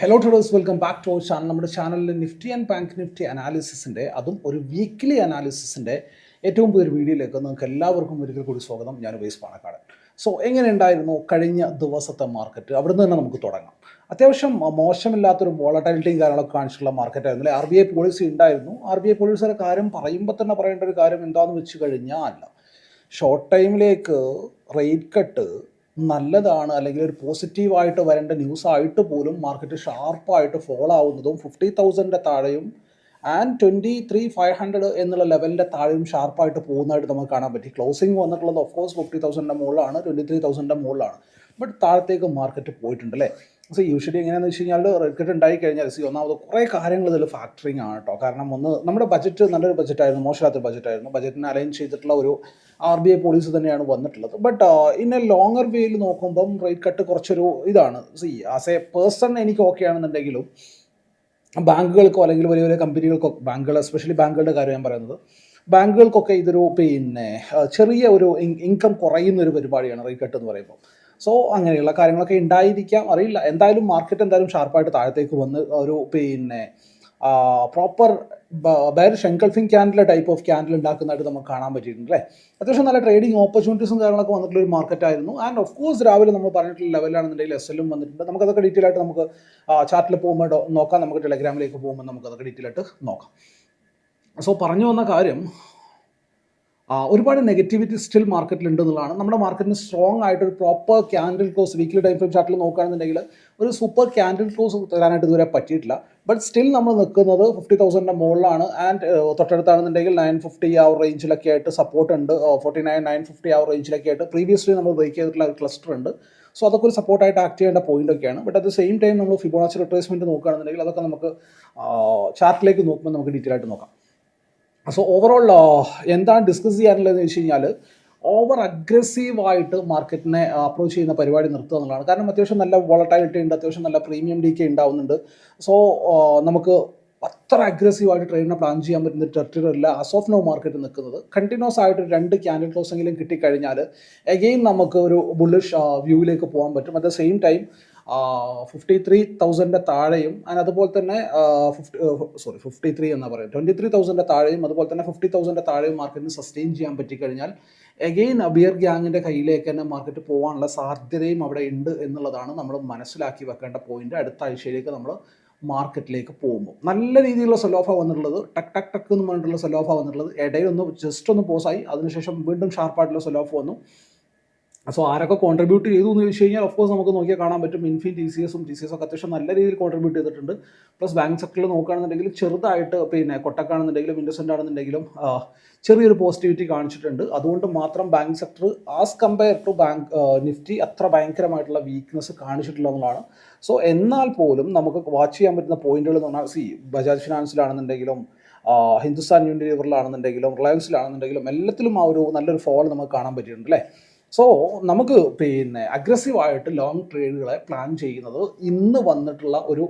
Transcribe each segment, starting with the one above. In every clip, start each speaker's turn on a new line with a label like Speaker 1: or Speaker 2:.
Speaker 1: Hello traders welcome back to our channel നമ്മുടെ ചാനലിൽ Nifty and bank Nifty അനാലിസിസിന്റെ അതും ഒരു വീക്ക്ലി അനാലിസിസിന്റെ ഏറ്റവും പുതിയൊരു വീഡിയോയിലേക്ക് നിങ്ങൾക്ക് എല്ലാവർക്കും ഒരിക്കൽ കൂടി സ്വാഗതം. ഞാൻ ഉപേസ് പാണക്കാട് സോ എങ്ങനെ ഉണ്ടായിരുന്നു കഴിഞ്ഞ ദിവസത്തെ മാർക്കറ്റ് അവിടുന്ന് തന്നെ നമുക്ക് തുടങ്ങാം. അത്യാവശ്യം മോശമില്ലാത്തൊരു വോളറ്റാലിറ്റിയും കാര്യങ്ങളൊക്കെ കാണിച്ചിട്ടുള്ള മാർക്കറ്റായിരുന്നു അല്ലെ ആർ ബി ഐ പോളിസി ഉണ്ടായിരുന്നു. ആർ ബി ഐ പോളിസിയുടെ കാര്യം പറയുമ്പോൾ തന്നെ പറയേണ്ട ഒരു കാര്യം എന്താണെന്ന് വെച്ച് കഴിഞ്ഞാൽ ഷോർട്ട് ടൈമിലേക്ക് റേറ്റ് കട്ട് നല്ലതാണ് അല്ലെങ്കിൽ ഒരു പോസിറ്റീവായിട്ട് വരേണ്ട ന്യൂസ് ആയിട്ട് പോലും മാർക്കറ്റ് ഷാർപ്പായിട്ട് ഫോൾ ആവുന്നതും ഫിഫ്റ്റി തൗസൻഡിന്റെ താഴെയും and twenty three five hundred എന്നുള്ള ലെവലിന്റെ താഴെയും ഷാർപ്പായിട്ട് പോകുന്നതായിട്ട് നമുക്ക് കാണാൻ പറ്റി. ക്ലോസിംഗ് വന്നിട്ടുള്ളത് ഓഫ് കോഴ്സ് ഫിഫ്റ്റി തൗസൻഡിന്റെ മുകളിലാണ് ട്വന്റി ത്രീ തൗസൻഡിന്റെ മുകളിലാണ്. ബട്ട് താഴത്തേക്ക് മാർക്കറ്റ് പോയിട്ടുണ്ട് അല്ലേ? സോ യൂഷ്വലി എങ്ങനെയാണെന്ന് വെച്ച് കഴിഞ്ഞാൽ റെഡ് കട്ട് ഉണ്ടായി കഴിഞ്ഞാൽ സി ഒന്നാമത് കുറേ കാര്യങ്ങൾ ഇതിൽ ഫാക്ടറിങ് ആണ് കേട്ടോ കാരണം ഒന്ന് നമ്മുടെ ബജറ്റ് നല്ലൊരു ബജറ്റായിരുന്നു മോശമില്ലാത്തൊരു ബജറ്റായിരുന്നു ബജറ്റിനെ അലൈൻ ചെയ്തിട്ടുള്ള ഒരു ആർ ബി ഐ പോളിസി തന്നെയാണ് വന്നിട്ടുള്ളത്. ബട്ട് ഇൻ എ ലോങ്ങർ വേയിൽ നോക്കുമ്പം റേറ്റ് കട്ട് കുറച്ചൊരു ഇതാണ്. സി ആസ് എ പേഴ്സൺ എനിക്ക് ഓക്കെ ആണെന്നുണ്ടെങ്കിലും ബാങ്കുകൾക്കോ അല്ലെങ്കിൽ വലിയ വലിയ കമ്പനികൾക്കോ ബാങ്കുകൾ എസ്പെഷ്യലി ബാങ്കുകളുടെ കാര്യം ഞാൻ പറയുന്നത് ബാങ്കുകൾക്കൊക്കെ ഇതൊരു പിന്നെ ചെറിയ ഒരു ഇൻകം കുറയുന്ന ഒരു പരിപാടിയാണ് റേറ്റ് കട്ട് എന്ന് പറയുമ്പോൾ സോ അങ്ങനെയുള്ള കാര്യങ്ങളൊക്കെ ഉണ്ടായിരിക്കാം. അറിയില്ല. എന്തായാലും മാർക്കറ്റ് എന്തായാലും ഷാർപ്പായിട്ട് താഴത്തേക്ക് വന്ന് ഒരു പിന്നെ proper buyer engulfing candle type of candle ഉണ്ടാക്കുന്നതായിട്ട് നമുക്ക് കാണാൻ പറ്റിയിട്ടുണ്ട് അല്ലേ? അത്യാവശ്യം നല്ല ട്രേഡിംഗ് ഓപ്പർച്യൂണിറ്റീസും കാര്യങ്ങളൊക്കെ വന്നിട്ടുള്ള ഒരു മാർക്കറ്റ് ആയിരുന്നു. ആൻഡ് ഓഫ് കോഴ്സ് രാവിലെ നമ്മൾ പറഞ്ഞിട്ടുള്ള ലെവലാണെന്നുണ്ടെങ്കിൽ എസ് എല്ലും വന്നിട്ടുണ്ട്. നമുക്കതൊക്കെ ഡീറ്റെയിൽ ആയിട്ട് നമുക്ക് ചാറ്റിൽ പോകുമ്പോൾ നോക്കാം. നമുക്ക് ടെലഗ്രാമിലേക്ക് പോകുമ്പോൾ നമുക്കതൊക്കെ ഡീറ്റെയിൽ ആയിട്ട് നോക്കാം. സോ പറഞ്ഞു വന്ന കാര്യം ഒരുപാട് നെഗറ്റിവിറ്റി സ്റ്റിൽ മാർക്കറ്റിൽ ഉണ്ട് എന്നുള്ളതാണ്. നമ്മുടെ മാർക്കറ്റിന് സ്ട്രോങ് ആയിട്ട് ഒരു proper candle close weekly time frame ചാർട്ടിൽ നോക്കുകയാണെന്നുണ്ടെങ്കിൽ ഒരു സൂപ്പർ ക്യാൻഡിൽ ക്ലോസ് തരാനായിട്ട് ഇതുവരെ പറ്റിയിട്ടില്ല. ബട്ട് സ്റ്റിൽ നമ്മൾ നിൽക്കുന്നത് ഫിഫ്റ്റി തൗസൻഡിന്റെ മുകളിലാണ്. ആൻഡ് തൊട്ടടുത്താണെന്നുണ്ടെങ്കിൽ നയൻ ഫിഫ്റ്റി ആ റേഞ്ചിലൊക്കെ ആയിട്ട് സപ്പോർട്ട് ഉണ്ട്. ഫോർട്ടി നയൻ നയൻ ഫിഫ്റ്റി ആ റേഞ്ചിലൊക്കെ ആയിട്ട് പ്രീവിയസ്ലി നമ്മൾ ബ്രേക്ക് ചെയ്തിട്ടുള്ള ഒരു ക്ലസ്റ്റർ ഉണ്ട്. സോ അതൊക്കെ ഒരു സപ്പോർട്ടായിട്ട് ആക്ട് ചെയ്യേണ്ട പോയിന്റ് ഒക്കെയാണ്. But at the same time നമ്മൾ ഫിബോണാച്ചി റിട്രേസ്മെന്റ് നോക്കുകയാണെന്നുണ്ടെങ്കിൽ അതൊക്കെ നമുക്ക് ചാർട്ടിലേക്ക് നോക്കുമ്പോൾ നമുക്ക് ഡീറ്റെയിൽ ആയിട്ട് നോക്കാം. സോ ഓവറോൾ എന്താണ് ഡിസ്കസ് ചെയ്യാനുള്ളതെന്ന് വെച്ച് കഴിഞ്ഞാൽ ഓവർ അഗ്രസീവായിട്ട് മാർക്കറ്റിനെ അപ്രോച്ച് ചെയ്യുന്ന പരിപാടി നിർത്തുക എന്നുള്ളതാണ്. കാരണം അത്യാവശ്യം നല്ല വോളട്ടാലിറ്റി ഉണ്ട് അത്യാവശ്യം നല്ല പ്രീമിയം ഡി കെ ഉണ്ടാവുന്നുണ്ട്. സോ നമുക്ക് അത്ര അഗ്രസീവായിട്ട് ട്രേഡിനെ പ്ലാൻ ചെയ്യാൻ പറ്റുന്ന ടെറിട്ടറിയല്ല അസ് ഓഫ് നോ മാർക്കറ്റ് നിൽക്കുന്നത്. കണ്ടിന്യൂസ് ആയിട്ട് രണ്ട് ക്യാൻഡിൽ ക്ലോസെങ്കിലും കിട്ടിക്കഴിഞ്ഞാൽ എഗെയിൻ നമുക്ക് ഒരു ബുള്ളിഷ് വ്യൂവിലേക്ക് പോകാൻ പറ്റും. At the same time fifty three തൗസൻഡിന്റെ താഴെയും ആൻഡ് അതുപോലെ തന്നെ ഫിഫ്റ്റി സോറി ഫിഫ്റ്റി ത്രീ എന്നാ പറയുക. ട്വന്റി ത്രീ തൗസൻഡിന്റെ താഴെയും അതുപോലെ തന്നെ ഫിഫ്റ്റി തൗസൻഡിന്റെ താഴെയും മാർക്കറ്റിന് സസ്റ്റെയിൻ ചെയ്യാൻ പറ്റിക്കഴിഞ്ഞാൽ എഗെയിൻ അബിയർ ഗ്യാങ്ങിന്റെ കയ്യിലേക്ക് തന്നെ മാർക്കറ്റ് പോകാനുള്ള സാധ്യതയും അവിടെ ഉണ്ട് എന്നുള്ളതാണ് നമ്മൾ മനസ്സിലാക്കി വെക്കേണ്ട പോയിന്റ് അടുത്ത ആഴ്ചയിലേക്ക് നമ്മൾ മാർക്കറ്റിലേക്ക് പോകുമ്പോൾ. നല്ല രീതിയിലുള്ള സെലോഫ വന്നിട്ടുള്ളത് ടക്ക് ടക്ക് ടക്ക് എന്ന് പറഞ്ഞിട്ടുള്ള സെലോഫ വന്നിട്ടുള്ളത് ഇടയിൽ ഒന്ന് ജസ്റ്റ് ഒന്ന് പോസായി അതിനുശേഷം വീണ്ടും ഷാർപ്പായിട്ടുള്ള സെലോഫ് വന്നു. സോ ആരൊക്കെ കോൺട്രിബ്യൂട്ട് ചെയ്തു എന്ന് ചോദിച്ചു കഴിഞ്ഞാൽ ഓഫ്കോഴ്സ് നമുക്ക് നോക്കിയാൽ കാണാൻ പറ്റും. ഇൻഫിൻ ടി സി എസും ടി സി എസ് ഒക്കെ അത്യാവശ്യം നല്ല രീതിയിൽ കോൺട്രിബ്യൂട്ട് ചെയ്തിട്ടുണ്ട്. പ്ലസ് ബാങ്ക് സെക്ടറിൽ നോക്കുകയാണെന്നുണ്ടെങ്കിൽ ചെറുതായിട്ട് പിന്നെ കൊട്ടക്കാണെന്നുണ്ടെങ്കിലും ഇൻഡസെന്റ് ആണെന്നുണ്ടെങ്കിലും ചെറിയൊരു പോസിറ്റിവിറ്റി കാണിച്ചിട്ടുണ്ട്. അതുകൊണ്ട് മാത്രം bank sector as compare to bank Nifty അത്ര ഭയങ്കരമായിട്ടുള്ള വീക്ക്നെസ് കാണിച്ചിട്ടില്ല സോ എന്നാൽ പോലും നമുക്ക് വാച്ച് ചെയ്യാൻ പറ്റുന്ന പോയിന്റുകൾ എന്ന് പറഞ്ഞാൽ സി ബജാജ് ഫിനാൻസിലാണെന്നുണ്ടെങ്കിലും ഹിന്ദുസ്ഥാൻ യൂണിലിവറിലാണെന്നുണ്ടെങ്കിലും റിലയൻസിലാണെന്നുണ്ടെങ്കിലും എല്ലാത്തിലും ആ ഒരു നല്ലൊരു ഫോൾ നമുക്ക് കാണാൻ പറ്റിയിട്ടുണ്ട് അല്ലേ? സോ നമുക്ക് പിന്നെ അഗ്രസീവായിട്ട് ലോങ് ട്രേഡുകളെ പ്ലാൻ ചെയ്യുന്നത് ഇന്ന് വന്നിട്ടുള്ള ഒരു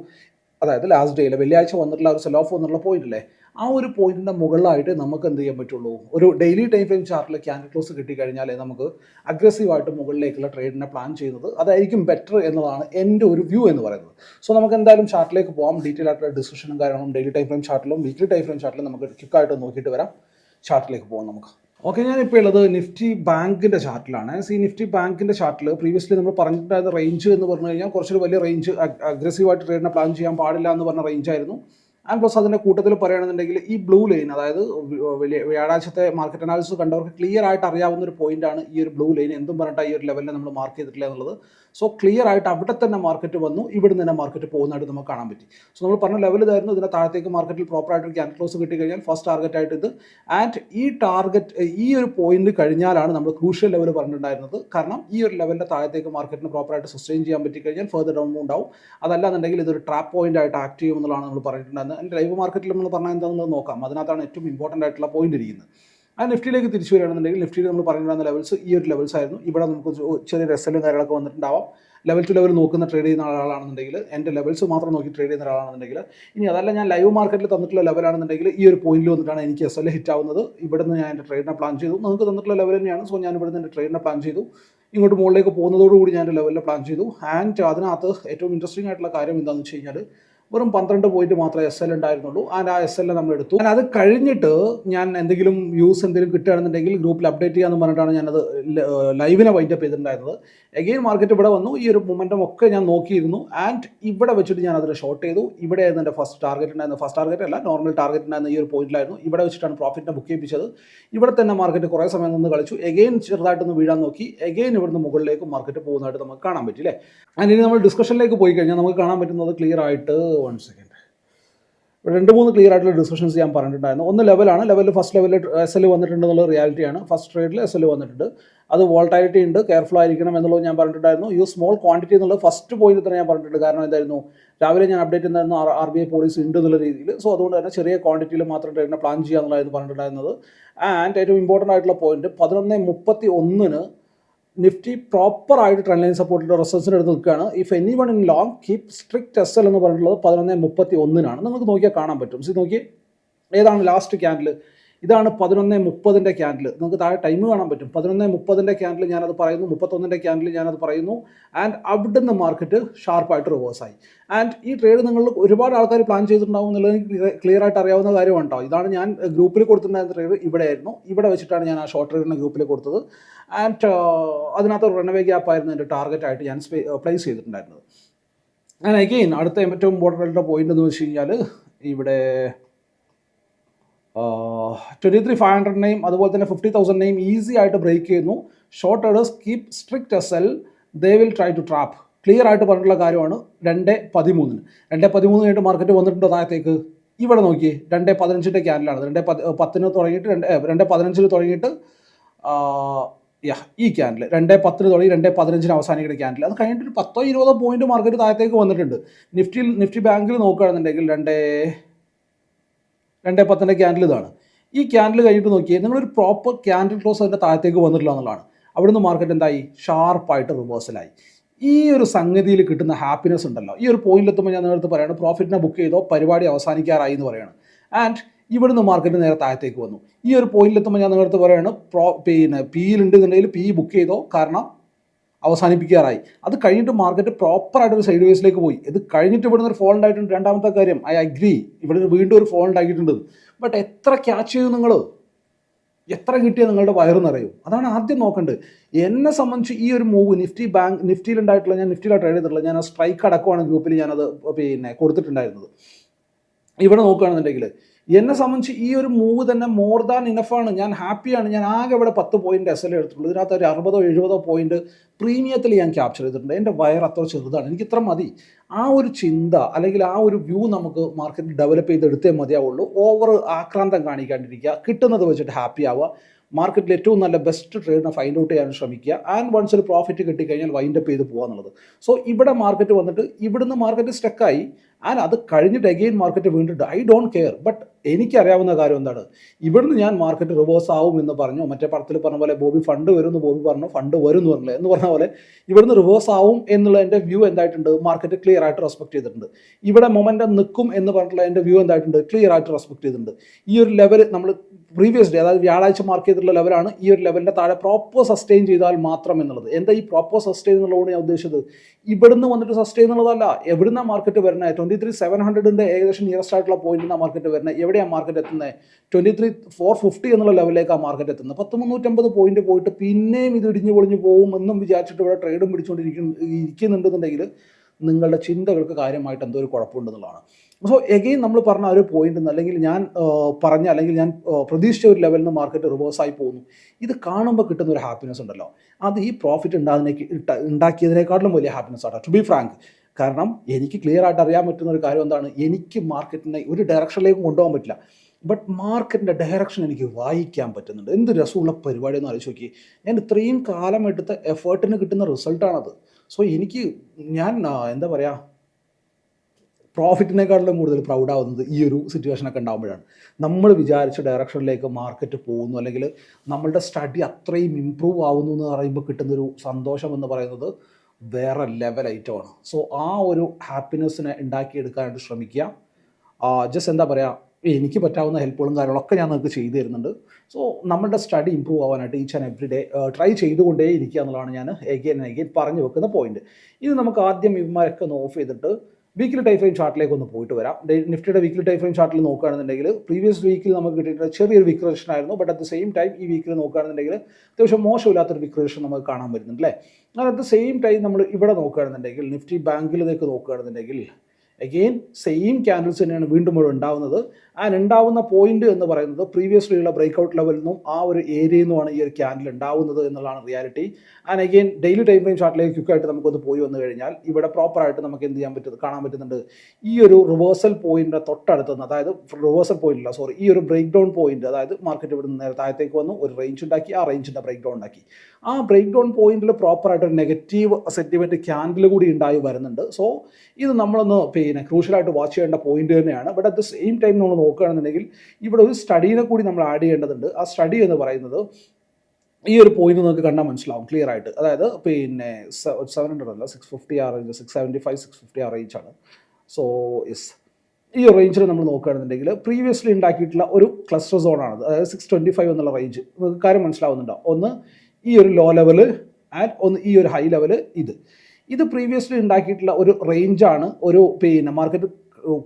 Speaker 1: അതായത് ലാസ്റ്റ് ഡേയിൽ വെള്ളിയാഴ്ച വന്നിട്ടുള്ള ഒരു സെൽ ഓഫ് വന്നിട്ടുള്ള പോയിന്റ് അല്ലേ ആ ഒരു പോയിന്റിന്റെ മുകളിലായിട്ട് നമുക്ക് എന്ത് ചെയ്യാൻ പറ്റുള്ളൂ? ഒരു ഡെയിലി ടൈം ഫ്രെയിം ചാർട്ടിൽ ക്യാൻഡിൽ ക്ലോസ് കിട്ടിക്കഴിഞ്ഞാൽ നമുക്ക് അഗ്രസീവായിട്ട് മുകളിലേക്കുള്ള ട്രേഡിനെ പ്ലാൻ ചെയ്യുന്നത് അതായിരിക്കും ബെറ്റർ എന്നതാണ് എന്റെ ഒരു വ്യൂ എന്ന് പറയുന്നത്. സോ നമുക്ക് എന്തായാലും ചാർട്ടിലേക്ക് പോകാം ഡീറ്റെയിൽ ആയിട്ടുള്ള ഡിസ്കഷനും കാര്യങ്ങളും ഡെയിലി ടൈം ഫ്രെയിം ചാർട്ടിലും വീക്ക്ലി ടൈം ഫ്രെയിം ചാർട്ടിലും നമുക്ക് ക്വിക്കായിട്ട് നോക്കിയിട്ട് വരാം. ചാർട്ടിലേക്ക് പോകാം നമുക്ക്. ഓക്കെ ഇപ്പോൾ ഉള്ളത് നിഫ്റ്റി ബാങ്കിന്റെ ചാർട്ടിലാണ്. സി നിഫ്റ്റി ബാങ്കിന്റെ ചാർട്ടിൽ പ്രീവിയസ്ലി നമ്മൾ പറഞ്ഞിട്ടുണ്ടായിരുന്ന റേഞ്ച് എന്ന് പറഞ്ഞു കഴിഞ്ഞാൽ കുറച്ചൊരു വലിയ റേഞ്ച് അഗ്രസീവായിട്ട് ട്രേഡിനെ പ്ലാൻ ചെയ്യാൻ പാടില്ല എന്ന് പറഞ്ഞ റേഞ്ച് ആയിരുന്നു. ആൻഡ് പ്ലസ് അതിന്റെ കൂട്ടത്തിൽ പറയുകയാണെന്നുണ്ടെങ്കിൽ ഈ ബ്ലൂ ലൈൻ അതായത് വലിയ വ്യാഴാഴ്ചത്തെ മാർക്കറ്റ് അനാലിസിസ് കണ്ടവർക്ക് ക്ലിയർ ആയിട്ട് അറിയാവുന്ന ഒരു പോയിന്റ് ആണ് ഈ ഒരു ബ്ലൂ ലൈൻ എന്തും പറഞ്ഞിട്ട് ഈ ഒരു ലെവലിൽ നമ്മൾ മാർക്ക് ചെയ്തിട്ടില്ല എന്നുള്ളത്. സോ ക്ലിയർ ആയിട്ട് അവിടെ തന്നെ മാർക്കറ്റ് വന്നു. ഇവിടെ തന്നെ മാർക്കറ്റ് പോകുന്നതായിട്ട് നമുക്ക് കാണാൻ പറ്റി. സോ നമ്മൾ പറഞ്ഞ ലെവൽ ഇതായിരുന്നു. ഇതിന്റെ താഴത്തേക്ക് മാർക്കറ്റിൽ പ്രോപ്പർ ആയിട്ട് ക്യാൻ ക്ലോസ് കിട്ടിക്കഴിഞ്ഞാൽ ഫസ്റ്റ് ടാർഗറ്റ് ആയിട്ട് ഇത്. ആൻഡ് ഈ ടാർഗറ്റ് ഈ ഒരു പോയിന്റ് കഴിഞ്ഞാലാണ് നമ്മൾ ക്രൂഷ്യൽ ലെവൽ പറഞ്ഞിട്ടുണ്ടായിരുന്നത്. കാരണം ഈ ഒരു ലെവലിന്റെ താഴത്തേക്ക് മാർക്കറ്റിന് പ്രോപ്പറായിട്ട് സസ്റ്റെയിൻ ചെയ്യാൻ പറ്റി കഴിഞ്ഞാൽ ഫെർദർ ഡൗൺ ഉണ്ടാവും. അതല്ലാന്നുണ്ടെങ്കിൽ ഇതൊരു ട്രാപ്പ് പോയിന്റ് ആയിട്ട് ആക്ട് ചെയ്യും എന്നുള്ളതാണ് നമ്മൾ പറഞ്ഞിട്ടുണ്ടായിരുന്നത്. ലൈവ് മാർക്കറ്റിൽ നമ്മൾ പറഞ്ഞാൽ എന്താണെന്ന് നോക്കാം. അതിനകത്താണ് ഏറ്റവും ഇമ്പോർട്ടന്റ് ആയിട്ടുള്ള പോയിന്റ് ഇരിക്കുന്നത്. ആ നിഫ്റ്റിയിലേക്ക് തിരിച്ചു വരികയാണെന്നുണ്ടെങ്കിൽ നിഫ്റ്റിയിൽ നമ്മൾ പറഞ്ഞിരുന്ന ലെവൽസ് ഈ ഒരു ലെവൽസ് ആയിരുന്നു. ഇവിടെ നമുക്ക് ചെറിയ റെസലും കാര്യങ്ങളൊക്കെ വന്നിട്ടുണ്ടാവാം. ലെവൽ ടു ലെവൽ നോക്കുന്ന ട്രേഡ് ചെയ്യുന്ന ആളാണെന്നുണ്ടെങ്കിൽ എന്റെ ലെവൽസ് മാത്രം നോക്കി ട്രേഡ് ചെയ്യുന്ന ആളാണെന്നുണ്ടെങ്കിൽ ഇനി അതല്ല ഞാൻ ലൈവ് മാർക്കറ്റിൽ തന്നിട്ടുള്ള ലെവലാണെന്നുണ്ടെങ്കിൽ ഈ ഒരു പോയിന്റിൽ വന്നിട്ടാണ് എനിക്ക് എസ് എൽ ഹിറ്റ് ആവുന്നത്. ഇവിടെ നിന്ന് ഞാൻ എന്റെ ട്രേഡിനെ പ്ലാൻ ചെയ്തു. നിങ്ങൾക്ക് തന്നിട്ടുള്ള ലെവൽ തന്നെയാണ്. സോ ഞാൻ ഇവിടെ നിന്ന് എന്റെ ട്രേഡിനെ പ്ലാൻ ചെയ്തു. ഇങ്ങോട്ട് മുകളിലേക്ക് പോകുന്നതോടുകൂടി ഞാൻ ലെവലിൽ പ്ലാൻ ചെയ്തു. ആൻഡ് അതിനകത്ത് ഏറ്റവും ഇൻട്രസ്റ്റിംഗ് ആയിട്ടുള്ള കാര്യം എന്താണെന്ന് വെച്ച് കഴിഞ്ഞാൽ വെറും പന്ത്രണ്ട് പോയിന്റ് മാത്രമേ എസ് എൽ ഉണ്ടായിരുന്നുള്ളൂ. ആൻഡ് ആ എസ് എൽ നമ്മൾ എടുത്തു. ഞാൻ അത് കഴിഞ്ഞിട്ട് ഞാൻ എന്തെങ്കിലും യൂസ് എന്തെങ്കിലും കിട്ടുകയാണെന്നുണ്ടെങ്കിൽ ഗ്രൂപ്പിൽ അപ്ഡേറ്റ് ചെയ്യാമെന്ന് പറഞ്ഞിട്ടാണ് ഞാനത് ലൈവിനെ വൈൻഡപ്പ് ചെയ്തിട്ടുണ്ടായിരുന്നത്. എഗെയിൻ മാർക്കറ്റ് ഇവിടെ വന്നു. ഈ ഒരു മൊമെന്റം ഒക്കെ ഞാൻ നോക്കിയിരുന്നു. ആൻഡ് ഇവിടെ വെച്ചിട്ട് ഞാൻ അതിൽ ഷോർട്ട് ചെയ്തു. ഇവിടെ ആയിരുന്നു എന്റെ ഫസ്റ്റ് ടാർഗറ്റ് ഉണ്ടായിരുന്നത്. ഫസ്റ്റ് ടാർഗറ്റ് അല്ല നോർമൽ ടാർഗറ്റ് ഉണ്ടായിരുന്ന ഈ ഒരു പോയിന്റിലായിരുന്നു ഇവിടെ വെച്ചിട്ടാണ് പ്രോഫിറ്റിനെ ബുക്ക് ചെയ്യിപ്പിച്ചത്. ഇവിടെ തന്നെ മാർക്കറ്റ് കുറേ സമയം നിന്ന് കളിച്ചു. എഗെയിൻ ചെറുതായിട്ടൊന്ന് വീഴാൻ നോക്കി. എഗെയിൻ ഇവിടുന്ന് മുകളിലേക്ക് മാർക്കറ്റ് പോകുന്നതായിട്ട് നമുക്ക് കാണാൻ പറ്റില്ലേ ആൻഡ് ഇനി നമ്മൾ ഡിസ്കഷനിലേക്ക് പോയി കഴിഞ്ഞാൽ നമുക്ക് കാണാൻ പറ്റുന്നത് ക്ലിയർ ആയിട്ട് വൺ സെക്കൻഡ് രണ്ട് മൂന്ന് ക്ലിയർ ആയിട്ടുള്ള ഡിസ്കഷൻസ് ഞാൻ പറഞ്ഞിട്ടുണ്ടായിരുന്നു. ഒന്ന് ലെവലാണ് ലെവലിൽ ഫസ്റ്റ് ലെവലിൽ എസ് എൽ വന്നിട്ടുണ്ട് എന്നുള്ള റിയാലിറ്റിയാണ് ഫസ്റ്റ് ട്രേഡിൽ എസ് എൽ വന്നിട്ടുണ്ട്. അത് വോൾട്ടാലിറ്റി ഉണ്ട്. കെയർഫുൾ ആയിരിക്കണം എന്നുള്ളത് ഞാൻ പറഞ്ഞിട്ടുണ്ടായിരുന്നു. യൂസ് സ്മോൾ ക്വാണ്ടിറ്റി എന്നുള്ള ഫസ്റ്റ് പോയിന്റ് തന്നെ ഞാൻ പറഞ്ഞിട്ടുണ്ട്. കാരണം എന്തായിരുന്നു? രാവിലെ ഞാൻ അപ്ഡേറ്റ് ഉണ്ടായിരുന്നു ആർ ബി ഐ പോളിസി ഉണ്ട് എന്നുള്ള രീതിയിൽ. സോ അതുകൊണ്ട് തന്നെ ചെറിയ ക്വാണ്ടിറ്റിയിൽ മാത്രം ട്രേഡിനെ പ്ലാൻ ചെയ്യുക എന്നുള്ളതായിരുന്നു പറഞ്ഞിട്ടുണ്ടായിരുന്നത്. ആൻഡ് ഏറ്റവും ഇമ്പോർട്ടന്റ് ആയിട്ടുള്ള പോയിന്റ് പതിനൊന്ന് മുപ്പത്തി ഒന്നിന് നിഫ്റ്റി പ്രോപ്പർ ആയിട്ട് ട്രെൻഡ് ലൈൻ സപ്പോർട്ടിന്റെ റിസൾട്ട്സിന് എടുത്ത് നിൽക്കുകയാണ്. If any one in long keep strict S L എന്ന് പറഞ്ഞിട്ടുള്ളത് പതിനൊന്ന് മുപ്പത്തി ഒന്നിനാണ്. നിങ്ങൾക്ക് നോക്കിയാൽ കാണാൻ പറ്റും. സി നോക്കി ഏതാണ് ലാസ്റ്റ് ക്യാൻഡിൽ ഇതാണ് പതിനൊന്ന് മുപ്പതിന്റെ ക്യാൻഡിൽ നിങ്ങൾക്ക് താഴെ ടൈം കാണാൻ പറ്റും. പതിനൊന്ന് മുപ്പതിന്റെ ക്യാൻഡിൽ ഞാനത് പറയുന്നു. മുപ്പത്തൊന്നിന്റെ ക്യാൻഡിൽ ഞാനത് പറയുന്നു. ആൻഡ് അവിടുന്ന് മാർക്കറ്റ് ഷാർപ്പായിട്ട് റിവേഴ്സായി ആൻഡ് ഈ ട്രേഡ് നിങ്ങൾ ഒരുപാട് ആൾക്കാർ പ്ലാൻ ചെയ്തിട്ടുണ്ടാവും എന്നുള്ളത് ക്ലിയർ ആയിട്ട് അറിയാവുന്ന കാര്യമാണ് കേട്ടോ ഇതാണ് ഞാൻ ഗ്രൂപ്പിൽ കൊടുത്തിട്ടുണ്ടായിരുന്ന ട്രേഡ് ഇവിടെയായിരുന്നു. ഇവിടെ വെച്ചിട്ടാണ് ഞാൻ ആ ഷോർട്ട് ട്രേഡിന്റെ ഗ്രൂപ്പിൽ കൊടുത്തത്. ആൻഡ് അതിനകത്ത് റൺവേ ഗ്യാപ്പ് ആയിരുന്നു എന്റെ ടാർഗറ്റ് ആയിട്ട് ഞാൻ പ്ലേസ് ചെയ്തിട്ടുണ്ടായിരുന്നത്. ആൻഡ് അഗെയിൻ അടുത്ത ഏറ്റവും ഇമ്പോർട്ടന്റ് ആയിട്ടുള്ള പോയിന്റ് എന്ന് വെച്ച് കഴിഞ്ഞാൽ ഇവിടെ ട്വന്റി ത്രീ ഫൈവ് ഹൺഡ്രഡിനെയും അതുപോലെ തന്നെ ഫിഫ്റ്റി തൗസൻഡിനെയും ഈസി ആയിട്ട് ബ്രേക്ക് ചെയ്യുന്നു. Short orders keep strict S L they will try to trap clear ആയിട്ട് പറഞ്ഞിട്ടുള്ള കാര്യമാണ് രണ്ട് പതിമൂന്നിന്. രണ്ട് പതിമൂന്ന് കഴിഞ്ഞിട്ട് മാർക്കറ്റ് വന്നിട്ടുണ്ട് താഴത്തേക്ക്? ഇവിടെ നോക്കിയേ. രണ്ട് പതിനഞ്ചിന്റെ ക്യാൻഡിലാണ് രണ്ട് പത്ത് പത്തിന് തുടങ്ങിയിട്ട് രണ്ട് രണ്ട് പതിനഞ്ചിൽ തുടങ്ങിയിട്ട് യാ ഈ ക്യാൻഡിൽ രണ്ട് പത്തിന് തുടങ്ങി രണ്ട് പതിനഞ്ചിന് അവസാനിക്കുന്ന ക്യാൻഡിൽ അത് കഴിഞ്ഞിട്ട് ഒരു പത്തോ ഇരുപതോ പോയിന്റ് മാർക്കറ്റ് താഴത്തേക്ക് വന്നിട്ടുണ്ട്. നിഫ്റ്റിയിൽ നിഫ്റ്റി ബാങ്കിൽ നോക്കുകയാണെന്നുണ്ടെങ്കിൽ രണ്ട് രണ്ട് പത്തിന്റെ ക്യാൻഡിൽ ഇതാണ്. ഈ ക്യാൻഡിൽ കഴിഞ്ഞിട്ട് നോക്കിയാൽ നിങ്ങളൊരു പ്രോപ്പർ ക്യാൻഡിൽ ക്ലോസ് അതിന്റെ താഴത്തേക്ക് വന്നിട്ടില്ല എന്നുള്ളതാണ്. അവിടുന്ന് മാർക്കറ്റ് എന്തായി? ഷാർപ്പായിട്ട് റിവേഴ്സലായി ഈ ഒരു സംഗതിയിൽ കിട്ടുന്ന ഹാപ്പിനെസ് ഉണ്ടല്ലോ. ഈ ഒരു പോയിന്റിൽ എത്തുമ്പോൾ ഞാൻ നേരത്തെ പറയാണ് പ്രോഫിറ്റിനെ ബുക്ക് ചെയ്തോ പരിപാടി അവസാനിക്കാറായി എന്ന് പറയാണ്. ആൻഡ് ഇവിടുന്ന് മാർക്കറ്റ് നേരെ താഴത്തേക്ക് വന്നു. ഈ ഒരു പോയിന്റിൽ എത്തുമ്പോൾ ഞാൻ നേരത്തെ പറയാണ് പ്രോ പിന്നെ പിയിൽ ഉണ്ടെന്നുണ്ടെങ്കിൽ പി ബുക്ക് ചെയ്തോ കാരണം അവസാനിപ്പിക്കാറായി. അത് കഴിഞ്ഞിട്ട് മാർക്കറ്റ് പ്രോപ്പറായിട്ട് ഒരു സൈഡ് വേസിലേക്ക് പോയി. ഇത് കഴിഞ്ഞിട്ട് ഇവിടുന്ന് ഒരു ഫോൾ ഉണ്ടായിട്ടുണ്ട്. രണ്ടാമത്തെ കാര്യം ഐ അഗ്രി ഇവിടെ വീണ്ടും ഒരു ഫോൾ ഉണ്ടാക്കിയിട്ടുണ്ട് ബട്ട് എത്ര ക്യാച്ച് ചെയ്തു നിങ്ങൾ എത്ര കിട്ടിയ നിങ്ങളുടെ വയറ് നിറയും? അതാണ് ആദ്യം നോക്കേണ്ടത്. എന്നെ സംബന്ധിച്ച് ഈ ഒരു മൂവ് നിഫ്റ്റി ബാങ്ക് നിഫ്റ്റിയിൽ ഉണ്ടായിട്ടുള്ള ഞാൻ നിഫ്റ്റിയിലാണ് ട്രേഡ് ചെയ്തിട്ടുള്ള ഞാൻ സ്ട്രൈക്ക് അടക്കമാണ് ഗ്രൂപ്പിൽ ഞാനത് പിന്നെ കൊടുത്തിട്ടുണ്ടായിരുന്നത്. ഇവിടെ നോക്കുകയാണെന്നുണ്ടെങ്കിൽ എന്നെ സംബന്ധിച്ച് ഈ ഒരു മൂവ് തന്നെ മോർ ദാൻ ഇനഫാണ് ഞാൻ ഹാപ്പിയാണ് ഞാൻ ആകെ ഇവിടെ പത്ത് പോയിന്റ് എസ് എൽ എടുത്തിട്ടുള്ളൂ. ഇതിനകത്ത് ഒരു അറുപതോ എഴുപതോ പോയിന്റ് പ്രീമിയത്തിൽ ഞാൻ ക്യാപ്ചർ ചെയ്തിട്ടുണ്ട്. എന്റെ വയർ അത്ര ചെറുതാണ്. എനിക്ക് ഇത്ര മതി. ആ ഒരു ചിന്ത അല്ലെങ്കിൽ ആ ഒരു വ്യൂ നമുക്ക് മാർക്കറ്റിൽ ഡെവലപ്പ് ചെയ്തെടുത്തേ മതിയാവുള്ളൂ. ഓവർ ആക്രാന്തം കാണിക്കാണ്ടിരിക്കുക. കിട്ടുന്നത് വെച്ചിട്ട് ഹാപ്പി ആവുക. മാർക്കറ്റിൽ ഏറ്റവും നല്ല ബെസ്റ്റ് ട്രേഡിനെ ഫൈൻഡ് ഔട്ട് ചെയ്യാൻ ശ്രമിക്കുക. ആൻഡ് വൺസ് ഒരു പ്രോഫിറ്റ് കിട്ടിക്കഴിഞ്ഞാൽ വൈൻഡപ്പ് ചെയ്ത് പോകുക എന്നുള്ളത്. സോ ഇവിടെ മാർക്കറ്റ് വന്നിട്ട് ഇവിടുന്ന് മാർക്കറ്റ് സ്റ്റക്കായി ആൻഡ് അത് കഴിഞ്ഞിട്ട് അഗെയിൻ മാർക്കറ്റ് വീണ്ടിട്ട് ഐ ഡോണ്ട് കെയർ ബട്ട് എനിക്കറിയാവുന്ന കാര്യം എന്താണ്? ഇവിടുന്ന് ഞാൻ മാർക്കറ്റ് റിവേഴ്സ് ആവും എന്ന് പറഞ്ഞു. മറ്റേ പടത്തിൽ പറഞ്ഞ പോലെ ബോബി ഫണ്ട് വരും എന്ന് ബോബി പറഞ്ഞു. ഫണ്ട് വരും എന്ന് പറഞ്ഞില്ല? എന്ന് പറഞ്ഞ പോലെ ഇവിടുന്ന് റിവേഴ്സ് ആവും എന്നുള്ള എന്റെ വ്യൂ എന്തായിട്ടുണ്ട്? മാർക്കറ്റ് ക്ലിയർ ആയിട്ട് റെസ്പെക്ട് ചെയ്തിട്ടുണ്ട്. ഇവിടെ മൊമെന്റം നിൽക്കും എന്ന് പറഞ്ഞിട്ടുള്ള എന്റെ വ്യൂ എന്തായിട്ടുണ്ട്? ക്ലിയർ ആയിട്ട് റെസ്പെക്ട് ചെയ്തിട്ടുണ്ട്. ഈ ഒരു ലെവൽ നമ്മൾ പ്രീവിയസ് ഡേ അതായത് വ്യാഴാഴ്ച മാർക്ക് ചെയ്തിട്ടുള്ള ലെവലാണ് ഈ ഒരു ലെവലിന്റെ താഴെ പ്രോപ്പർ സസ്റ്റെയിൻ ചെയ്താൽ മാത്രം എന്നുള്ളത്. എന്താ ഈ പ്രോപ്പർ സസ്റ്റെയിൻ എന്നുള്ളതുകൊണ്ട് ഞാൻ ഉദ്ദേശിച്ചത്? ഇവിടുന്ന് വന്നിട്ട് സസ്റ്റെയിൻ എന്നുള്ളതല്ല. എവിടുന്ന മാർക്കറ്റ് വരുന്നത്? ട്വന്റി ത്രീ സെവൻ ഹൺഡ്രഡിന്റെ ഏകദേശം നിയറസ്റ്റ് ആയിട്ടുള്ള പോയിന്റിൽ മാർക്കറ്റ് വരുന്നത്. എവിടെയാണ് മാർക്കറ്റ് എത്തുന്നത്? ട്വന്റി ത്രീ ഫോർ ഫിഫ്റ്റി എന്നുള്ള ലെവലിലേക്ക് ആ മാർക്കറ്റ് എത്തുന്നത്. പത്ത് മുന്നൂറ്റമ്പത് പോയിന്റ് പോയിട്ട് പിന്നെയും ഇത് ഇടിഞ്ഞു പൊളിഞ്ഞു പോകും എന്നും വിചാരിച്ചിട്ട് ഇവിടെ ട്രേഡും പിടിച്ചുകൊണ്ടിരിക്കുന്നു ഇരിക്കുന്നുണ്ടെന്നുണ്ടെങ്കിൽ നിങ്ങളുടെ ചിന്തകൾക്ക് കാര്യമായിട്ട് എന്തോ ഒരു കുഴപ്പമുണ്ടെന്നുള്ളതാണ്. സോ എഗെയിൻ നമ്മൾ പറഞ്ഞ ആ ഒരു പോയിന്റ് അല്ലെങ്കിൽ ഞാൻ പറഞ്ഞ അല്ലെങ്കിൽ ഞാൻ പ്രതീക്ഷിച്ച ഒരു ലെവലിൽ നിന്ന് മാർക്കറ്റ് റിവേഴ്സ് ആയി പോകുന്നു. ഇത് കാണുമ്പോൾ കിട്ടുന്ന ഒരു ഹാപ്പിനെസ് ഉണ്ടല്ലോ. അത് ഈ പ്രോഫിറ്റ് ഉണ്ടാകുന്ന ഉണ്ടാക്കിയതിനേക്കാളും വലിയ ഹാപ്പിനെസ് ആട്ടോ ടു ബി ഫ്രാങ്ക് കാരണം എനിക്ക് ക്ലിയർ ആയിട്ട് അറിയാൻ പറ്റുന്ന ഒരു കാര്യം എന്താണ്? എനിക്ക് മാർക്കറ്റിനെ ഒരു ഡയറക്ഷനിലേക്ക് കൊണ്ടുപോകാൻ പറ്റില്ല. ബട്ട് മാർക്കറ്റിന്റെ ഡയറക്ഷൻ എനിക്ക് വായിക്കാൻ പറ്റുന്നുണ്ട്. എന്ത് രസമുള്ള പരിപാടി എന്ന് ആലോചിച്ച് നോക്കി ഞാൻ ഇത്രയും കാലം എടുത്ത എഫേർട്ടിന് കിട്ടുന്ന റിസൾട്ടാണത് സോ എനിക്ക് ഞാൻ എന്താ പറയുക പ്രോഫിറ്റിനേക്കാളും കൂടുതൽ പ്രൗഡ് ആവുന്നത് ഈ ഒരു സിറ്റുവേഷനൊക്കെ ഉണ്ടാകുമ്പോഴാണ് നമ്മൾ വിചാരിച്ച ഡയറക്ഷനിലേക്ക് മാർക്കറ്റ് പോകുന്നു. അല്ലെങ്കിൽ നമ്മളുടെ സ്റ്റഡി അത്രയും ഇമ്പ്രൂവ് ആവുന്നു എന്ന് പറയുമ്പോൾ കിട്ടുന്നൊരു സന്തോഷം എന്ന് പറയുന്നത് വേറെ ലെവൽ ഐറ്റമാണ് സോ ആ ഒരു ഹാപ്പിനെസ്സിനെ ഉണ്ടാക്കിയെടുക്കാനായിട്ട് ശ്രമിക്കുക. ജസ്റ്റ് എന്താ പറയുക എനിക്ക് പറ്റാവുന്ന ഹെൽപ്പുകളും കാര്യങ്ങളൊക്കെ ഞാൻ നിങ്ങൾക്ക് ചെയ്തു തരുന്നുണ്ട്. സോ നമ്മളുടെ സ്റ്റഡി ഇമ്പ്രൂവ് ആവാനായിട്ട് each and every day try ചെയ്തുകൊണ്ടേ ഇരിക്കുക എന്നുള്ളതാണ് ഞാൻ എഗെയിൻ എഗെയിൻ പറഞ്ഞു വെക്കുന്ന പോയിന്റ് ഇത് നമുക്ക് ആദ്യം ഇവന്മാരൊക്കെ ഒന്ന് ഓഫ് ചെയ്തിട്ട് വീക്കിലി ടൈം ഫ്രെയിം ചാർട്ടിലേക്ക് ഒന്ന് പോയിട്ട് വരാം. നിഫ്റ്റിയുടെ വീക്കിലി ടൈം ഫ്രെയിം ചാർട്ടിൽ നോക്കുകയാണെന്നുണ്ടെങ്കിൽ പ്രീവിയസ് വീക്കിൽ നമുക്ക് കിട്ടിയിട്ടുള്ള ചെറിയൊരു വിക്രേഷൻ ആയിരുന്നു. But at the same time ഈ വീക്കിൽ നോക്കുകയാണെന്നുണ്ടെങ്കിൽ അത്യാവശ്യം മോശമില്ലാത്തൊരു വിക്രേഷൻ നമുക്ക് കാണാൻ വരുന്നുണ്ട് അല്ലേ എന്നാൽ അറ്റ് ദ സെയിം ടൈം നമ്മൾ ഇവിടെ നോക്കുകയാണെന്നുണ്ടെങ്കിൽ നിഫ്റ്റി ബാങ്കിലേക്ക് നോക്കുകയാണെന്നുണ്ടെങ്കിൽ അഗെയിൻ സെയിം ക്യാൻഡിൽസ് തന്നെയാണ് വീണ്ടും ഇവിടെ ഉണ്ടാവുന്നത്. ആൻഡ് ഉണ്ടാവുന്ന പോയിന്റ് എന്ന് പറയുന്നത് പ്രീവിയസ്ലി ഉള്ള ബ്രേക്ക്ഔട്ട് ലെവലിൽ നിന്നും ആ ഒരു ഏരിയയിൽ നിന്നുമാണ് ഈ ഒരു ക്യാൻഡിൽ ഉണ്ടാവുന്നത് എന്നുള്ളതാണ് reality and again daily time frame ചാർട്ടിലേക്ക് ക്വിക്കായിട്ട് നമുക്കൊന്ന് പോയി വന്നു കഴിഞ്ഞാൽ ഇവിടെ പ്രോപ്പറായിട്ട് നമുക്ക് എന്ത് ചെയ്യാൻ പറ്റുന്നത് കാണാൻ പറ്റുന്നുണ്ട്. ഈ ഒരു റിവേഴ്സൽ പോയിന്റിന്റെ തൊട്ടടുത്ത് നിന്ന് അതായത് റിവേഴ്സൽ പോയിന്റ് അല്ല സോറി ഈ ഒരു ബ്രേക്ക് ഡൗൺ പോയിന്റ് അതായത് മാർക്കറ്റ് ഇവിടെ നിന്ന് നേരെ താഴത്തേക്ക് വന്നു ഒരു റേഞ്ച് ഉണ്ടാക്കി ആ റേഞ്ചിന്റെ ബ്രേക്ക് ഡൗൺ ഉണ്ടാക്കി. ആ ബ്രേക്ക് ഡൗൺ പോയിന്റിൽ പ്രോപ്പറായിട്ട് ഒരു നെഗറ്റീവ് സെന്റിമെന്റ് ക്യാൻഡിൽ കൂടി ഉണ്ടായി വരുന്നുണ്ട്. സോ ഇത് നമ്മളൊന്ന് പിന്നെ ക്രൂഷ്യലായിട്ട് വാച്ച് ചെയ്യേണ്ട പോയിന്റ് തന്നെയാണ്. But at the same time നമ്മൾ നോക്കുകയാണെന്നുണ്ടെങ്കിൽ ഇവിടെ ഒരു സ്റ്റഡീനെ കൂടി നമ്മൾ ആഡ് ചെയ്യേണ്ടതുണ്ട്. ആ സ്റ്റഡി എന്ന് പറയുന്നത് ഈ ഒരു പോയിന്റ് നിങ്ങൾക്ക് കണ്ടാൽ മനസ്സിലാവും ക്ലിയർ ആയിട്ട്. അതായത് പിന്നെ സെവൻ ഹൺഡ്രഡ് അല്ല സിക്സ് ഫിഫ്റ്റി ആ range six seventy five six fifty ആ റേഞ്ചാണ് സോ യെസ് ഈ റേഞ്ചിൽ നമ്മൾ നോക്കുകയാണെന്നുണ്ടെങ്കിൽ പ്രീവിയസ്ലി ഉണ്ടാക്കിയിട്ടുള്ള ഒരു ക്ലസ്റ്റർ സോണാണ് അതായത് സിക്സ് ട്വന്റി ഫൈവ് എന്നുള്ള റേഞ്ച് നിങ്ങൾക്ക് കാര്യം മനസ്സിലാവുന്നുണ്ടോ? ഒന്ന് ഈ ഒരു ലോ ലെവൽ ആൻഡ് ഒന്ന് ഈ ഒരു ഹൈ ലെവൽ ഇത്. ഇത് പ്രീവിയസ്ലി ഉണ്ടാക്കിയിട്ടുള്ള ഒരു റേഞ്ചാണ് ഒരു പിന്നെ മാർക്കറ്റ്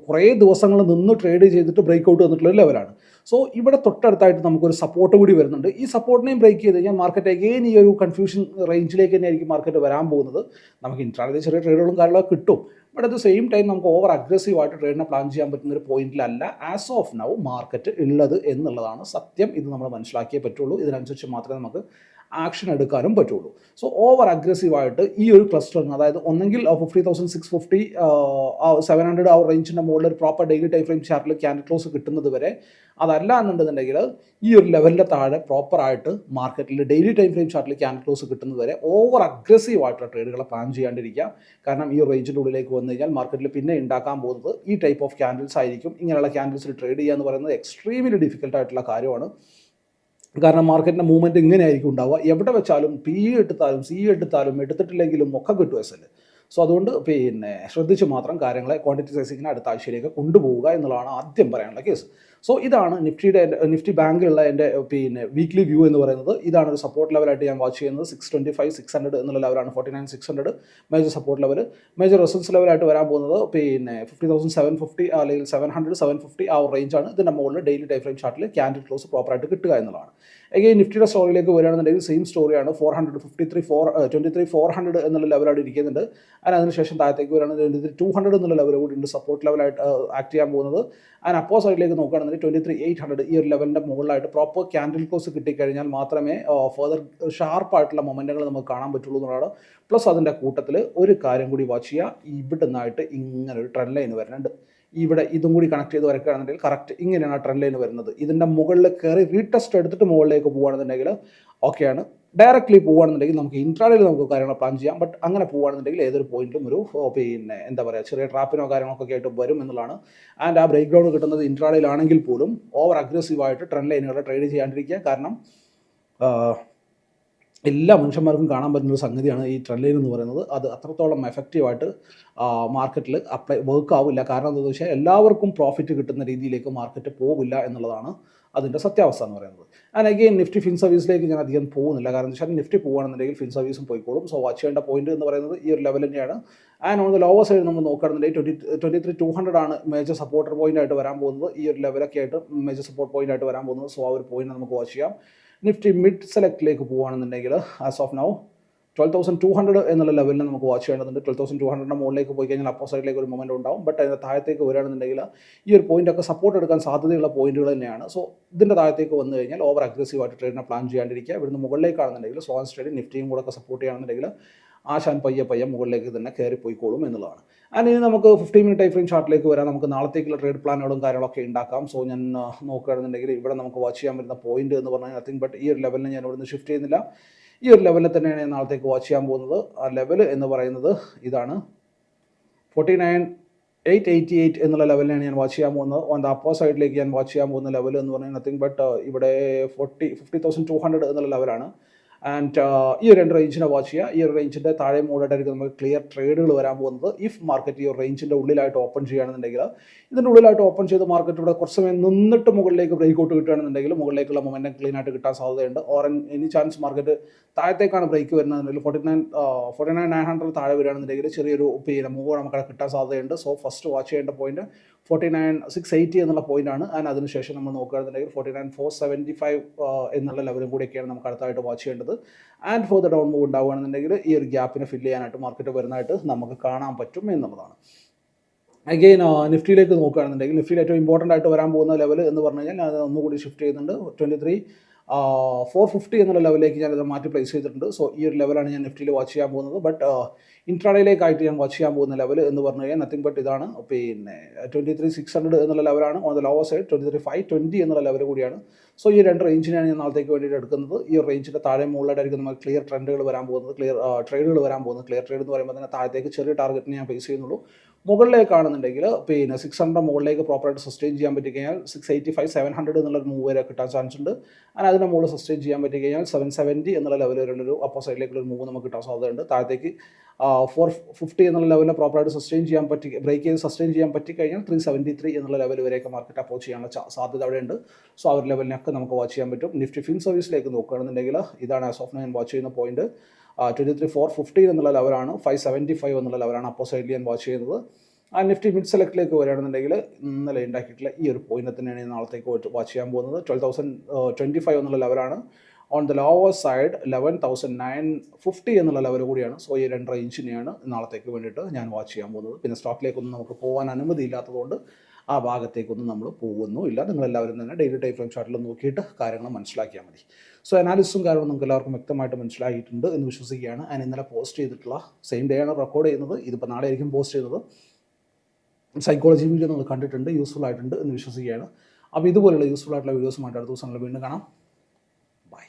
Speaker 1: കുറേ ദിവസങ്ങൾ നിന്ന് ട്രേഡ് ചെയ്തിട്ട് ബ്രേക്ക് ഔട്ട് വന്നിട്ടുള്ള ലെവലാണ് സോ ഇവിടെ തൊട്ടടുത്തായിട്ട് നമുക്കൊരു സപ്പോർട്ട് കൂടി വരുന്നുണ്ട്. ഈ സപ്പോർട്ടിനെയും ബ്രേക്ക് ചെയ്ത് കഴിഞ്ഞാൽ മാർക്കറ്റ് അഗെയിൻ ഈ ഒരു കൺഫ്യൂഷൻ റേഞ്ചിലേക്ക് തന്നെ ആയിരിക്കും മാർക്കറ്റ് വരാൻ പോകുന്നത്. നമുക്ക് ഇൻട്രാഡേ ചെറിയ ട്രേഡുകളും കാര്യങ്ങളൊക്കെ കിട്ടും. But at the same time നമുക്ക് ഓവർ അഗ്രസീവ് ആയിട്ട് ട്രേഡിനെ പ്ലാൻ ചെയ്യാൻ പറ്റുന്ന ഒരു പോയിന്റിലല്ല ആസ് ഓഫ് നൗ മാർക്കറ്റ് ഉള്ളത് എന്നുള്ളതാണ് സത്യം. ഇത് നമ്മൾ മനസ്സിലാക്കിയേ പറ്റുള്ളൂ. ഇതിനനുസരിച്ച് മാത്രമേ നമുക്ക് ആക്ഷൻ എടുക്കാനും പറ്റുള്ളൂ. സോ ഓവർ അഗ്രസീവായിട്ട് ഈ ഒരു ക്ലസ്റ്ററിന് അതായത് ഒന്നെങ്കിൽ fifty thousand six fifty seven hundred ആ റേഞ്ചിന്റെ മുകളിൽ ഒരു പ്രോപ്പർ ഡെയിലി ടൈം ഫ്രെയിം ചാർട്ടിൽ ക്യാൻഡിൽ ക്ലോസ് കിട്ടുന്നത് വരെ അതല്ല എന്നുണ്ടെന്നുണ്ടെങ്കിൽ ഈ ഒരു ലെവലിന്റെ താഴെ പ്രോപ്പറായിട്ട് മാർക്കറ്റിൽ ഡെയിലി ടൈം ഫ്രെയിം ചാർട്ടിൽ ക്യാൻഡിൽ ക്ലോസ് കിട്ടുന്നത് വരെ ഓവർ അഗ്രസീവ് ആയിട്ടുള്ള ട്രേഡുകളെ പ്ലാൻ ചെയ്യാണ്ടിരിക്കുക. കാരണം ഈ റേഞ്ചിന്റെ ഉള്ളിലേക്ക് വന്നു കഴിഞ്ഞാൽ മാർക്കറ്റിൽ പിന്നെ ഉണ്ടാക്കാൻ പോകുന്നത് ഈ ടൈപ്പ് ഓഫ് ക്യാൻഡിൽസ് ആയിരിക്കും. ഇങ്ങനെയുള്ള ക്യാൻഡിൽസിൽ ട്രേഡ് ചെയ്യുക എന്ന് പറയുന്നത് എക്സ്ട്രീംലി ഡിഫിക്കൽട്ടായിട്ടുള്ള കാര്യമാണ്. കാരണം മാർക്കറ്റിന്റെ മൂവ്മെന്റ് ഇങ്ങനെ ആയിരിക്കും ഉണ്ടാവുക. എവിടെ വെച്ചാലും പി എടുത്താലും സി എടുത്താലും എടുത്തിട്ടില്ലെങ്കിലും ഒക്കെ കിട്ടും എസ് എൽ സോ അതുകൊണ്ട് പിന്നെ ശ്രദ്ധിച്ച് മാത്രം കാര്യങ്ങളെ ക്വാണ്ടിറ്റി സൈസിങ്ങിന് അടുത്ത ആഴ്ചയിലേക്ക് കൊണ്ടുപോവുക എന്നുള്ളതാണ് ആദ്യം പറയാനുള്ള കേസ് സോ ഇതാണ് നിഫ്റ്റിയുടെ നിഫ്റ്റി ബാങ്കിലുള്ള എന്റെ പിന്നെ വീക്ക്ലി വ്യൂ എന്ന് പറയുന്നത്. ഇതാണ് ഒരു സപ്പോർട്ട് ലെവലായിട്ട് ഞാൻ വാച്ച് ചെയ്യുന്നത്. Six twenty five six hundred എന്നുള്ള ലെവലാണ് forty nine six hundred major support level major results ലെവലായിട്ട് വരാൻ പോകുന്നത് പിന്നെ ഫിഫ്റ്റി തൗസൻഡ് സെവൻ ഫിഫ്റ്റി അല്ലെങ്കിൽ സെവൻ ഹൺഡ്രഡ് സെവൻ ഫിഫ്റ്റി ആ റേഞ്ചാണ് ഇതിന്റെ മുകളിൽ ഡെയിലി ടൈം ഫ്രെയിം ചാർട്ടിൽ ക്യാൻഡിൽ ക്ലോസ് പ്രോപ്പറായിട്ട് കിട്ടുക എന്നുള്ളതാണ്. എഗെയിൻ നിഫ്റ്റിയുടെ സ്റ്റോറിയിലേക്ക് വരികയാണെന്നുണ്ടെങ്കിൽ സെയിം സ്റ്റോറിയാണ് four hundred fifty three four twenty three four hundred എന്നുള്ള ലെവലാണ് ഇരിക്കുന്നുണ്ട് അതിന് അതിനുശേഷം താഴത്തേക്ക് ത്രീ ടു ഹൺഡ്രഡ് എന്നുള്ള ലെവൽ കൂടി ഉണ്ട് സപ്പോർട്ട് ലെവലായിട്ട് ആക്ട് ചെയ്യാൻ പോകുന്നത്. അതിന് അപ്പോ സൈഡിലേക്ക് നോക്കുകയാണെന്നുണ്ടെങ്കിൽ ട്വന്റി ത്രീ എയ്റ്റ് ഹൺഡ്രഡ് ഈ ഒരു ലെവലിന്റെ മുകളിലായിട്ട് പ്രോപ്പർ ക്യാൻഡിൽ ക്ലോസ് കിട്ടിക്കഴിഞ്ഞാൽ മാത്രമേ ഫർദർ ഷാർപ്പായിട്ടുള്ള മൊമെന്റുകൾ നമുക്ക് കാണാൻ പറ്റുള്ളൂ എന്നുള്ളതാണ്. പ്ലസ് അതിന്റെ കൂട്ടത്തിൽ ഒരു കാര്യം കൂടി വാച്ച് ചെയ്യുക. ഇവിടുന്നായിട്ട് ഇങ്ങനെ ഒരു ട്രെൻഡ് ലൈൻ വരുന്നുണ്ട്. ഇവിടെ ഇതും കൂടി കണക്ട് ചെയ്ത് വരക്കുകയാണെന്നുണ്ടെങ്കിൽ കറക്റ്റ് ഇങ്ങനെയാണ് ആ ട്രെൻഡ് ലൈൻ വരുന്നത്. ഇതിന്റെ മുകളിൽ കയറി റീടെസ്റ്റ് എടുത്തിട്ട് മുകളിലേക്ക് പോകുകയാണെന്നുണ്ടെങ്കിൽ ഓക്കെയാണ്. ഡയറക്റ്റ്ലി പോകുകയാണെന്നുണ്ടെങ്കിൽ നമുക്ക് ഇൻട്രാഡേയിൽ നമുക്ക് കാര്യങ്ങൾ പ്ലാൻ ചെയ്യാം. ബട്ട് അങ്ങനെ പോകുകയാണെന്നുണ്ടെങ്കിൽ ഏതൊരു പോയിന്റിലും ഒരു പിന്നെ എന്താ പറയുക ചെറിയ ട്രാപ്പിനോ കാര്യങ്ങളൊക്കെ ആയിട്ട് വരും എന്നുള്ളതാണ്. ആൻഡ് ആ ബ്രേക്ക് ഡൗൺ കിട്ടുന്നത് ഇൻട്രാഡേയിലാണെങ്കിൽ പോലും ഓവർ അഗ്രസീവായിട്ട് ട്രെൻഡ് ലൈനുകളെ ട്രേഡ് ചെയ്യാണ്ടിരിക്കുക. കാരണം എല്ലാ മനുഷ്യന്മാർക്കും കാണാൻ പറ്റുന്ന ഒരു സംഗതിയാണ് ഈ ട്രെൻഡ് ലൈൻ എന്ന് പറയുന്നത്. അത് അത്രത്തോളം എഫക്റ്റീവായിട്ട് മാർക്കറ്റിൽ അപ്ലൈ വർക്ക് ആവില്ല. കാരണം എന്താണെന്ന് വെച്ചാൽ എല്ലാവർക്കും പ്രോഫിറ്റ് കിട്ടുന്ന രീതിയിലേക്ക് മാർക്കറ്റ് പോവില്ല എന്നുള്ളതാണ് അതിന്റെ സത്യാവസ്ഥ എന്ന് പറയുന്നത്. ആൻഡ് അഗെയിൻ നിഫ്റ്റി ഫിൻ സർവീസിലേക്ക് ഞാൻ അധികം പോകുന്നില്ല. കാരണം എന്താ വെച്ചാൽ നിഫ്റ്റി പോകുകയാണെന്നുണ്ടെങ്കിൽ ഫിൻ സർവീസും പോയിക്കോളും. സോ വാച്ച് ചെയ്യേണ്ട പോയിന്റ് എന്ന് പറയുന്നത് ഈ ഒരു ലെവൽ തന്നെയാണ്. And on the lower side നമ്മൾ നോക്കുകയാണെന്നുണ്ടെങ്കിൽ twenty twenty three two hundred ആണ് മേജർ സപ്പോർട്ടർ പോയിന്റ് ആയിട്ട് വരാൻ പോകുന്നത്. ഈ ഒരു ലെവലൊക്കെ ആയിട്ട് മേജർ സപ്പോർട്ട് പോയിന്റ് ആയിട്ട് വരാൻ പോകുന്നത്. സോ ആ ഒരു പോയിന്റ് നമുക്ക് വാച്ച് ചെയ്യാം. നിഫ്റ്റി മിഡ് സെലക്റ്റിലേക്ക് പോകുകയാണെന്നുണ്ടെങ്കിൽ as of now twelve thousand two hundred എന്നുള്ള ലെവലിൽ നമുക്ക് വാച്ച് ചെയ്യേണ്ടതുണ്ട്. ട്വൽവ് തൗസൻഡ് ടു ഹൺഡ്രഡിന്റെ മുകളിലേക്ക് പോയി കഴിഞ്ഞാൽ അപ്പോ സൈഡിലേക്ക് ഒരു മൊമെന്റ് ഉണ്ടാവും. ബട്ട് അതിന്റെ താഴത്തേക്ക് വരികയാണെന്നുണ്ടെങ്കിൽ ഈ ഒരു പോയിന്റ് ഒക്കെ സപ്പോർട്ട് എടുക്കാൻ സാധ്യതയുള്ള പോയിന്റുകൾ തന്നെയാണ്. സോ ഇതിന്റെ താഴത്തേക്ക് വന്നു കഴിഞ്ഞാൽ ഓവർ അഗ്രസീവായിട്ട് ട്രേഡിനെ പ്ലാൻ ചെയ്യാണ്ടിരിക്കുക. ഇവിടുന്ന് മുകളിലേക്കാണെന്നുണ്ടെങ്കിൽ സോൺ സ്റ്റഡി നിഫ്റ്റിയും കൂടെ ഒക്കെ സപ്പോർട്ട് ചെയ്യുകയാണെന്നുണ്ടെങ്കിൽ ആശാൻ പയ്യെ പയ്യെ മുകളിലേക്ക് തന്നെ കയറിപ്പോയിക്കോളും എന്നുള്ളതാണ്. ആൻഡ് ഇനി നമുക്ക് ഫിഫ്റ്റീൻ മിനിറ്റ് ടൈം ഫ്രെയിം ചാർട്ടിലേക്ക് വരാം. നമുക്ക് നാളത്തേക്കുള്ള ട്രേഡ് പ്ലാനുകളും കാര്യങ്ങളൊക്കെ ഉണ്ടാക്കാം. സോ ഞാൻ നോക്കുകയാണെന്നുണ്ടെങ്കിൽ ഇവിടെ നമുക്ക് വാച്ച് ചെയ്യാൻ പറ്റുന്ന പോയിന്റ് എന്ന് പറഞ്ഞാൽ നത്തിങ് ബട്ട് ഈ ഒരു ലെവലിന് ഞാൻ ഇവിടുന്ന് ഷിഫ്റ്റ് ചെയ്യുന്നില്ല. ഈ ഒരു ലെവലിൽ തന്നെയാണ് ഞാൻ നാളത്തേക്ക് വാച്ച് ചെയ്യാൻ പോകുന്നത്. ആ ലെവൽ എന്ന് പറയുന്നത് ഇതാണ്. Forty nine eight eighty eight എന്നുള്ള ലെവലിനാണ് ഞാൻ വാച്ച് ചെയ്യാൻ പോകുന്നത്. ഓൺ ദ അപ്പോ സൈഡിലേക്ക് ഞാൻ വാച്ച് ചെയ്യാൻ പോകുന്ന ലെവൽ എന്ന് പറഞ്ഞാൽ നത്തിങ് ബട്ട് ഇവിടെ forty fifty thousand two hundred എന്നുള്ള ലെവലാണ് ആൻഡ് ഈ ഒരു രണ്ട് റേഞ്ചിനെ വാച്ച് ചെയ്യുക. ഈ ഒരു റേഞ്ചിന്റെ താഴെ മുകളിലായിട്ടായിരിക്കും നമുക്ക് ക്ലിയർ ട്രേഡുകൾ വരാൻ പോകുന്നത്. ഇഫ് മാർക്കറ്റ് ഈ ഒരു റേഞ്ചിന്റെ ഉള്ളിലായിട്ട് ഓപ്പൺ ചെയ്യുകയാണെന്നുണ്ടെങ്കിൽ ഇതിന്റെ ഉള്ളിലായിട്ട് ഓപ്പൺ ചെയ്ത് മാർക്കറ്റ് ഇവിടെ കുറച്ച് സമയം നിന്നിട്ട് മുകളിലേക്ക് ബ്രേക്ക് ഔട്ട് കിട്ടുകയാണെന്നുണ്ടെങ്കിൽ മുകളിലേക്കുള്ള മൊമെന്റം ക്ലീൻ ആയിട്ട് കിട്ടാൻ സാധ്യതയുണ്ട്. ഓർ എനി ചാൻസ് മാർക്കറ്റ് താഴത്തേക്കാണ് break വരുന്നതെന്നുണ്ടെങ്കിൽ forty nine forty nine nine hundred താഴെ വരികയാണെന്നുണ്ടെങ്കിൽ ചെറിയൊരു പിന്നെ മൂവ് നമുക്ക് കിട്ടാൻ സാധ്യതയുണ്ട്. സോ ഫസ്റ്റ് വാച്ച് ചെയ്യേണ്ട point forty nine six eighty എന്നുള്ള പോയിന്റാണ്. ആൻഡ് അതിനുശേഷം നമ്മൾ നോക്കുകയാണെന്നുണ്ടെങ്കിൽ forty nine four seventy five എന്നുള്ള ലെവലും കൂടിയൊക്കെയാണ് നമുക്ക് അടുത്തായിട്ട് വാച്ച് ചെയ്യേണ്ടത്. And for the down move ഉണ്ടാവുകയാണെന്നുണ്ടെങ്കിൽ ഈ ഒരു ഗ്യാപ്പിനെ ഫില്ല് ചെയ്യാനായിട്ട് മാർക്കറ്റ് വരുന്നതായിട്ട് നമുക്ക് കാണാൻ പറ്റും എന്നുള്ളതാണ്. അഗെയിൻ നിഫ്റ്റിയിലേക്ക് നോക്കുകയാണെന്നുണ്ടെങ്കിൽ നിഫ്റ്റിയിൽ ഏറ്റവും ഇമ്പോർട്ടന്റ് ആയിട്ട് വരാൻ പോകുന്ന ലെവൽ എന്ന് പറഞ്ഞു കഴിഞ്ഞാൽ ഞാൻ ഒന്നുകൂടി ഷിഫ്റ്റ് ചെയ്യുന്നുണ്ട്. ട്വന്റി ത്രീ ഫോർ ഫിഫ്റ്റി എന്നുള്ള ലെവലിലേക്ക് ഞാനത് മാറ്റി പ്ലേസ് ചെയ്തിട്ടുണ്ട്. സോ ഈ ഒരു ലെവലാണ് ഞാൻ നിഫ്റ്റിയിൽ വാച്ച് ചെയ്യാൻ പോകുന്നത്. ബട്ട് ഇൻട്രാഡേയിലേക്കായിട്ട് ഞാൻ വാച്ച് ചെയ്യാൻ പോകുന്ന ലെവൽ എന്ന് പറഞ്ഞു കഴിഞ്ഞാൽ നത്തിങ് ബട്ട് ഇതാണ്. പിന്നെ ട്വന്റി ത്രീ സിക്സ് ഹൺഡ്രഡ് എന്നുള്ള ലെവലാണ് on the lower side twenty three five twenty എന്നുള്ള ലെവൽ കൂടിയാണ്. സോ ഈ രണ്ട് റേഞ്ചിനാണ് ഞാൻ നാളത്തേക്ക് വേണ്ടിയിട്ട് എടുക്കുന്നത്. ഈ റേഞ്ചിന്റെ താഴെ മുകളിലായിട്ടായിരിക്കും നമുക്ക് ക്ലിയർ ട്രെൻഡുകൾ വരാൻ പോകുന്നത്. ക്ലിയർ ട്രേഡുകൾ വരാൻ പോകുന്നത്. ക്ലിയർ ട്രേഡ് എന്ന് പറയുമ്പോൾ തന്നെ താഴത്തേക്ക് ചെറിയ ടാർഗറ്റിനെ ഞാൻ ഫേസ് ചെയ്യുന്നുള്ളൂ. മുകളിലേക്കാണെന്നുണ്ടെങ്കിൽ പിന്നെ സിക്സ് ഹൺഡ്രഡ് മുകളിലേക്ക് പ്രോപ്പറായിട്ട് സസ്റ്റെയിൻ ചെയ്യാൻ പറ്റി കഴിഞ്ഞാൽ six eighty five seven hundred എന്നുള്ള മൂവ് വരെ കിട്ടാൻ ചാൻസ് ഉണ്ട്. അങ്ങനെ അതിന്റെ മുകളിൽ സസ്റ്റെയിൻ ചെയ്യാൻ പറ്റി കഴിഞ്ഞാൽ സെവൻ സെവന്റി എന്നുള്ള ലെവൽ വരെയുള്ളൊരു അപ്പോ സൈഡിലേക്കുള്ള മൂവ് നമുക്ക് കിട്ടാൻ സാധ്യതയുണ്ട്. താഴത്തേക്ക് ഫോർ ഫിഫ്റ്റി എന്നുള്ള ലെവലിൽ പ്രോപ്പറായിട്ട് സസ്റ്റെയിൻ ചെയ്യാൻ പറ്റി ബ്രേക്ക് ചെയ്ത് സസ്റ്റെയിൻ ചെയ്യാൻ പറ്റി കഴിഞ്ഞാൽ ത്രീ സെവന്റി ത്രീ എന്നുള്ള ലെവൽ വരെയൊക്കെ മാർക്കറ്റ് അപ്രോച്ച് ചെയ്യാനുള്ള സാധ്യത അവിടെയുണ്ട്. സോ ആ ഒരു ലെവലിനൊക്കെ നമുക്ക് വാച്ച് ചെയ്യാൻ പറ്റും. നിഫ്റ്റി ഫിൻ സർവീസിലേക്ക് നോക്കുകയാണെന്നുണ്ടെങ്കിൽ ഇതാണ് ആസ് ഓഫ് ഞാൻ വാച്ച് ചെയ്യുന്ന point twenty three four fifteen എന്നുള്ള ലെവലാണ് ഫൈവ് സെവന്റി ഫൈവ് എന്നുള്ള ലെവലാണ് അപ്പോ സൈഡിൽ ഞാൻ വാച്ച് ചെയ്യുന്നത്. ആ നിഫ്റ്റി മിഡ് സെലക്റ്റിലേക്ക് വരികയാണെന്നുണ്ടെങ്കിൽ ഇന്നലെ ഉണ്ടാക്കിയിട്ടുള്ള ഈ ഒരു പോയിന്റ് തന്നെയാണ് നാളത്തേക്ക് വാച്ച് ചെയ്യാൻ പോകുന്നത്. ട്വൽവ് തൗസൻഡ് ട്വന്റി ഫൈവ് എന്നുള്ള ലെവലാണ് on the lower side eleven thousand nine fifty എന്നുള്ള ലെവൽ കൂടിയാണ്. സോ ഈ രണ്ട് റേഞ്ചിനെയാണ് നാളത്തേക്ക് വേണ്ടിയിട്ട് ഞാൻ വാച്ച് ചെയ്യാൻ പോകുന്നത്. പിന്നെ സ്റ്റോക്കിലേക്കൊന്നും നമുക്ക് പോകാൻ അനുമതി ഇല്ലാത്തതുകൊണ്ട് ആ ഭാഗത്തേക്കൊന്നും നമ്മൾ പോകുന്നുമില്ല. നിങ്ങളെല്ലാവരും തന്നെ ഡെയിലി ടൈം ഫ്രെയിം ചാർട്ടിൽ നോക്കിയിട്ട് കാര്യങ്ങൾ മനസ്സിലാക്കിയാൽ മതി. സോ അനാലിസിസും കാര്യവും നിങ്ങൾക്ക് എല്ലാവർക്കും വ്യക്തമായിട്ട് മനസ്സിലായിട്ടുണ്ട് എന്ന് വിശ്വസിക്കുകയാണ്. ഞാൻ ഇന്നലെ പോസ്റ്റ് ചെയ്തിട്ടുള്ള സെയിം ഡേ ആണ് റെക്കോർഡ് ചെയ്യുന്നത്. ഇതിപ്പോൾ നാളെ ആയിരിക്കും പോസ്റ്റ് ചെയ്തത്. സൈക്കോളജി വീഡിയോ നമ്മൾ കണ്ടിട്ടുണ്ട്. യൂസ്ഫുൾ ആയിട്ടുണ്ട് എന്ന് വിശ്വസിക്കുകയാണ്. അപ്പോൾ ഇതുപോലുള്ള യൂസ്ഫുൾ ആയിട്ടുള്ള വീഡിയോസുമായിട്ട് അടുത്ത ദിവസങ്ങളിൽ വീണ്ടും കാണാം. ബൈ